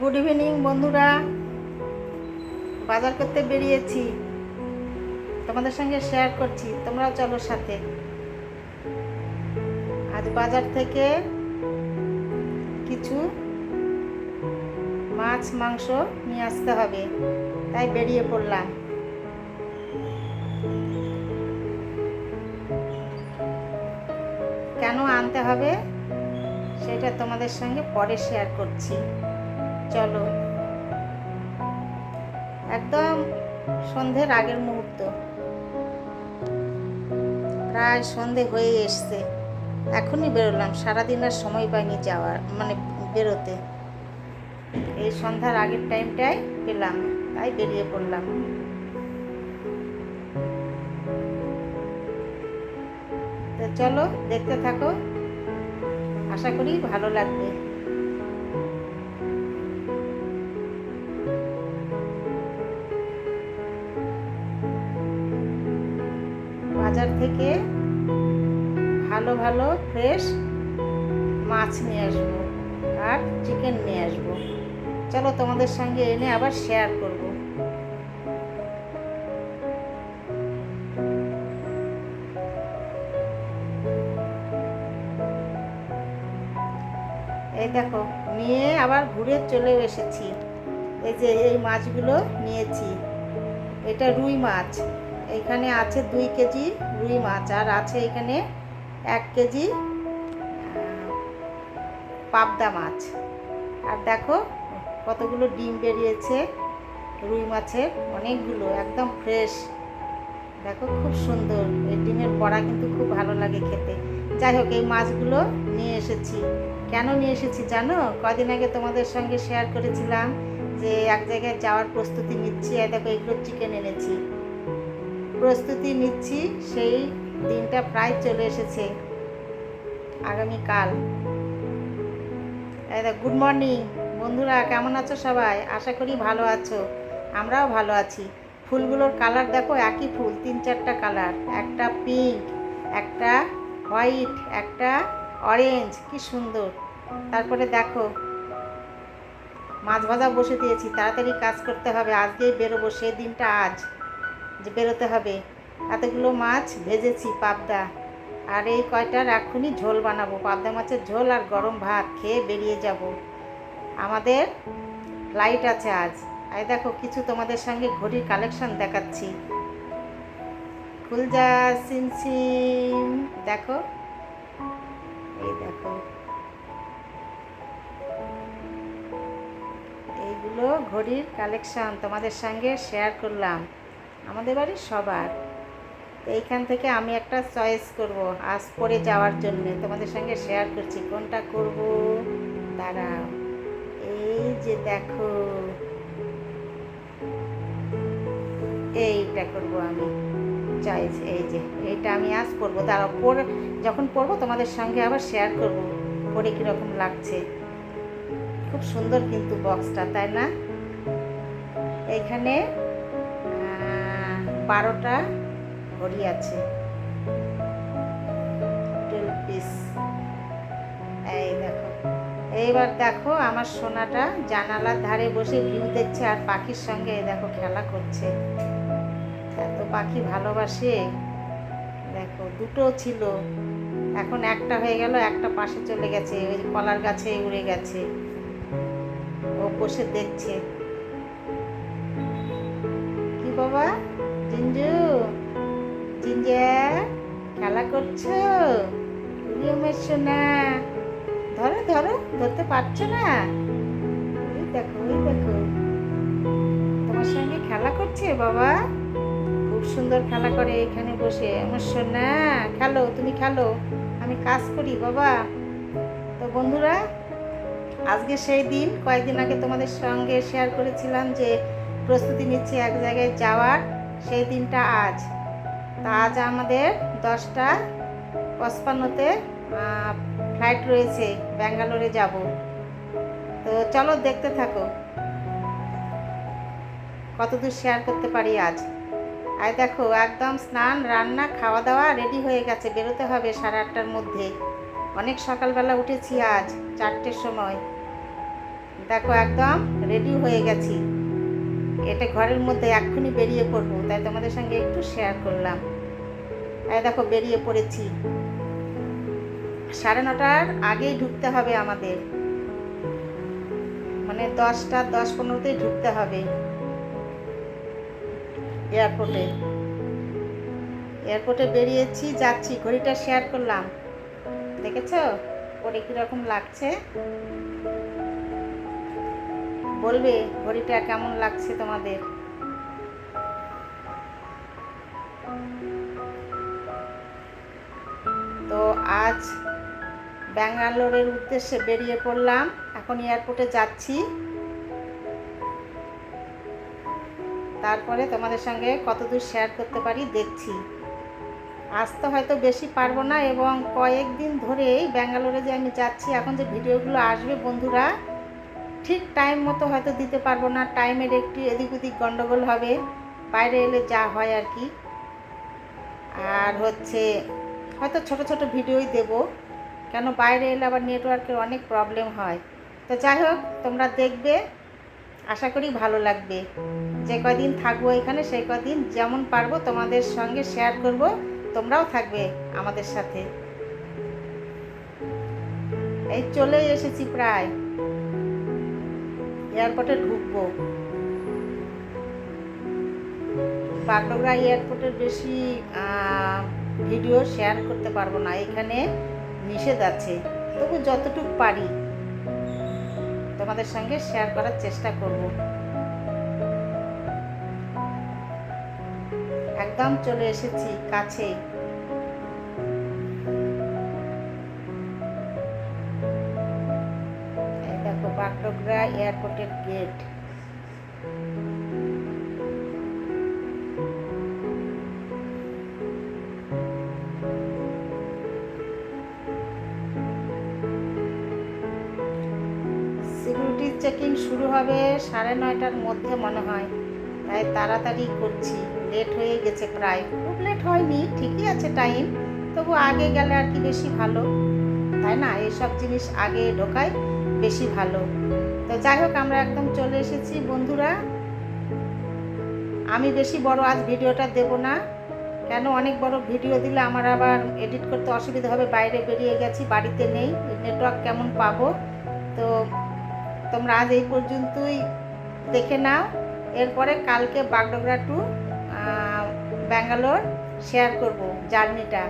Good evening বন্ধুরা। বাজার করতে বেরিয়েছি। তোমাদের সঙ্গে শেয়ার করছি। তোমরাও চলো সাথে। আজ বাজার থেকে কিছু মাছ, মাংস নিয়ে আসতে হবে। তাই বেরিয়ে পড়লাম। কেন আনতে হবে, সেটা তোমাদের সঙ্গে পরে শেয়ার করছি। চলো। একদম সন্ধ্যের আগের মুহূর্ত। প্রায় সন্ধে হয়ে এসছে। এখনই বেরোলাম, সারাদিন আর সময় পাইনি যাওয়ার মানে বেরোতে। এই সন্ধ্যার আগের টাইমটাই পেলাম, তাই বেরিয়ে পড়লাম। তো চলো, দেখতে থাকো। আশা করি ভালো লাগবে। বাজার থেকে ভালো ভালো ফ্রেশ মাছ নিয়ে আসব আর চিকেন নিয়ে আসব। চলো তোমাদের সঙ্গে এনে আবার শেয়ার করব। এই দেখো, নিয়ে আবার ঘুরে চলে এসেছি। এই যে এই মাছগুলো নিয়েছি। এটা রুই মাছ। এখানে আছে দুই কেজি রুই মাছ, আর আছে এখানে এক কেজি পাবদা মাছ। আর দেখো কতগুলো ডিম বেরিয়েছে রুই মাছের, অনেকগুলো, একদম ফ্রেশ দেখো খুব সুন্দর, এই ডিমের বড়া কিন্তু খুব ভালো লাগে খেতে। যাই হোক, এই মাছগুলো নিয়ে এসেছি। কেন নিয়ে এসেছি জানো? কদিন আগে তোমাদের সঙ্গে শেয়ার করেছিলাম যে এক জায়গায় যাওয়ার প্রস্তুতি নিচ্ছি। আর দেখো এগুলো চিকেন এনেছি। প্রস্তুতি নিচ্ছি, সেই দিনটা প্রায় চলে এসেছে, আগামীকাল। গুড মর্নিং বন্ধুরা, কেমন আছো সবাই? আশা করি ভালো আছো, আমরাও ভালো আছি। ফুলগুলোর কালার দেখো, একই ফুল, তিন চারটা কালার, একটা পিঙ্ক একটা হোয়াইট একটা অরেঞ্জ কি সুন্দর। তারপরে দেখো, মাছ ভাজা বসে দিয়েছি, তাড়াতাড়ি কাজ করতে হবে, আজকেই বেরোবো, সেই দিনটা আজ। যে বেরোতে হবে। এতগুলো মাছ ভেজেছি, পাবদা। আর এই কয়টার এখনই ঝোল বানাবো। পাবদা মাছের ঝোল আর গরম ভাত খেয়ে বেরিয়ে যাব। আমাদের ফ্লাইট আছে আজ। এই দেখো, কিছু তোমাদের সঙ্গে ঘড়ির কালেকশন দেখাচ্ছি। খুলজা সিম সিম, দেখো। এই দেখো। এইগুলো ঘড়ির কালেকশন তোমাদের সঙ্গে শেয়ার করলাম। আমাদের বাড়ির সবার। তো এইখান থেকে আমি একটা চয়েস করব আজ পরে যাওয়ার জন্য। তোমাদের সঙ্গে শেয়ার করছি কোনটা করব? দাঁড়াও। এই যে দেখো। এইটা করব আমি। চয়েস এই যে এইটা আমি আজ পরবো দাঁড়াও পরে যখন পরবো তোমাদের সঙ্গে আবার শেয়ার করব পরে কীরকম লাগছে। খুব সুন্দর কিন্তু বক্সটা তাই না? এইখানে আহ, বারোটা ঘড়ি আছে। পিস এই দেখো। এইবার দেখো আমার সোনাটা জানালার ধারে বসে ভিউ দেখছে আর পাখির সঙ্গে দেখো খেলা করছে। এত পাখি ভালোবাসে। দেখো, দুটো ছিল। এখন একটা হয়ে গেল, একটা পাশে চলে গেছে, ওই কলার গাছে উড়ে গেছে। ও বসে দেখছে। কি বাবা? জিঞ্জু, জিঞ্জা, খেলা করছ? মেরছো না? ধরো ধরো, ধরতে পারছ না? ওই দেখো ওই দেখো। তোমার সঙ্গে খেলা করছে বাবা? খুব সুন্দর খেলা করে এখানে বসে। আমার সোনা, খেলো, তুমি খেলো। আমি কাজ করি বাবা। তো বন্ধুরা, আজকে সেই দিন, কয়েকদিন আগে তোমাদের সঙ্গে শেয়ার করেছিলাম যে প্রস্তুতি নিচ্ছি এক জায়গায় যাওয়ার। সেই দিনটা আজ। তা আজ আমাদের দশটা পঁচপান্নতে ফ্লাইট রয়েছে, ব্যাঙ্গালোরে যাব। তো চলো দেখতে থাকো। কতদূর শেয়ার করতে পারি আজ? আর দেখো, একদম স্নান, রান্না খাওয়া দাওয়া রেডি হয়ে গেছে, বেরোতে হবে সাড়ে আটটার মধ্যে। অনেক সকালবেলা উঠেছি আজ, চারটের সময়। দেখো, একদম রেডি হয়ে গেছি। এটা ঘরের মধ্যে এক্ষুনি বেরিয়ে পড়ব, তাই তোমাদের সঙ্গে একটু শেয়ার করলাম। এই দেখো, বেরিয়ে পড়েছি। সাড়ে নটার আগেই ঢুকতে হবে আমাদের। মানে দশটা, দশ পনেরোতেই ঢুকতে হবে। এয়ারপোর্টে এয়ারপোর্টে বেরিয়েছি, যাচ্ছি, ঘড়িটা শেয়ার করলাম। দেখেছ? পরে কীরকম লাগছে? বলবে, ঘড়িটা কেমন লাগছে তোমাদের? তো আজ ব্যাঙ্গালোরের উদ্দেশ্যে বেরিয়ে পড়লাম। এখন এয়ারপোর্টে যাচ্ছি। তারপরে তোমাদের সঙ্গে কতদূর শেয়ার করতে পারি দেখছি। আজ তো হয়তো বেশি পারব না এবং কয়েকদিন ধরেই ব্যাঙ্গালোরে যে আমি যাচ্ছি, এখন যে ভিডিওগুলো আসবে বন্ধুরা ঠিক টাইম মতো হয়তো দিতে পারব না। টাইমের একটু এদিক ওদিক গণ্ডগোল হবে। বাইরে এলে যা হয় আর কি। আর হচ্ছে, হয়তো ছোট ছোট ভিডিওই দেব। কেন বাইরে এলে আবার নেটওয়ার্কের অনেক প্রবলেম হয়। তো যাই হোক, তোমরা দেখবে। আশা করি ভালো লাগবে। যে কদিন থাকব এখানে সেই কদিন যেমন পারব তোমাদের সঙ্গে শেয়ার করব। তোমরাও থাকবে আমাদের সাথে। এই চলেই এসেছি প্রায়। এয়ারপোর্টে ঢুকবো। বাগডোগরা এয়ারপোর্টের বেশি ভিডিও শেয়ার করতে পারব না। এখানে নিষেধ আছে। তবু যতটুকু পারি তোমাদের সঙ্গে শেয়ার করার চেষ্টা করব। একদম চলে এসেছি কাছে। বাগডোগরা এয়ারপোর্টের গেট। সিকিউরিটি চেকিং শুরু হবে সাড়ে নয়টার মধ্যে মনে হয়। তাই তাড়াতাড়ি করছি। লেট হয়ে গেছে প্রায়। খুব লেট হয়নি, ঠিকই আছে টাইম। তবু আগে গেলে আর কি বেশি ভালো। তাই না? এইসব জিনিস আগে ঢোকায় বেশি ভালো। তো যাই হোক, আমরা একদম চলে এসেছি। বন্ধুরা, আমি বেশি বড় আজ ভিডিওটা দেব না। কেন? অনেক বড় ভিডিও দিলে আমার আবার এডিট করতে অসুবিধা হবে। বাইরে বেরিয়ে গেছি, বাড়িতে নেই। নেটওয়ার্ক কেমন পাবো? তো তোমরা আজ এই পর্যন্তই দেখে নাও। এরপরে কালকে বাগডোগরা টু ব্যাঙ্গালোর শেয়ার করব জার্নিটা।